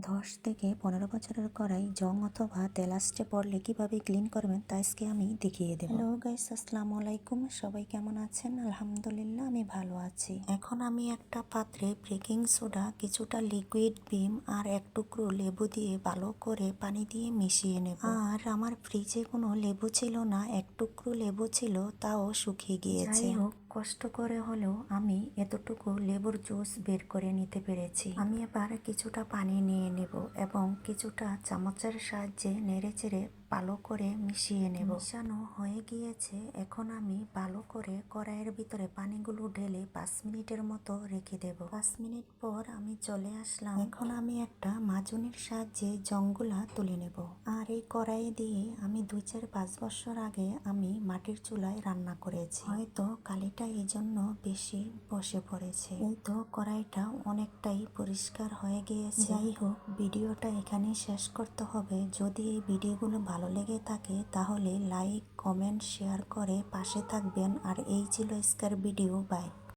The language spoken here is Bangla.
দশ থেকে পনেরো বছরের করাই জং অথবা তেল আসতে পড়লে কীভাবে ক্লিন করবেন তা আজকে আমি দেখিয়ে দেবো। হ্যালো গাইস আসসালামু আলাইকুম। সবাই কেমন আছেন? আলহামদুলিল্লাহ আমি ভালো আছি। এখন আমি একটা পাত্রে বেকিং সোডা কিছুটা লিকুইড বিম আর এক টুকরো লেবু দিয়ে ভালো করে পানি দিয়ে মিশিয়ে নেব। আর আমার ফ্রিজে কোনো লেবু ছিল না এক টুকরো লেবু ছিল তাও শুকিয়ে গিয়েছে। হোক কষ্ট করে হলেও আমি এতটুকু লেবুর জুস বের করে নিতে পেরেছি। আমি এবার কিছুটা পানি নিয়ে নেব এবং কিছুটা চামচের সাহায্যে নেড়ে চেড়ে ভালো করে মিশিয়ে নেব। মিশানো হয়ে গিয়েছে। এখন আমি ভালো করে কড়াইয়ের ভিতরে পানিগুলো ঢেলে পাঁচ মিনিটের মতো রেখে দেব। পাঁচ মিনিট পর আমি চলে আসলাম। এখন আমি একটা মাজুনির সাহায্যে জংগুলা তুলে নেব। আর এই কড়াই দিয়ে আমি দুই চার পাঁচ বছর আগে আমি মাটির চুলায় রান্না করেছি। হয়তো কালিটা এই জন্য বেশি বসে পড়েছে। এই তো কড়াইটা অনেকটাই পরিষ্কার হয়ে গিয়েছে। যাই হোক ভিডিওটা এখানেই শেষ করতে হবে। যদি এই ভিডিওগুলো ভালো লেগে থাকে, তাহলে লাইক, কমেন্ট, শেয়ার করে পাশে থাকবেন। আর এই ছিল স্কার ভিডিও। বাই।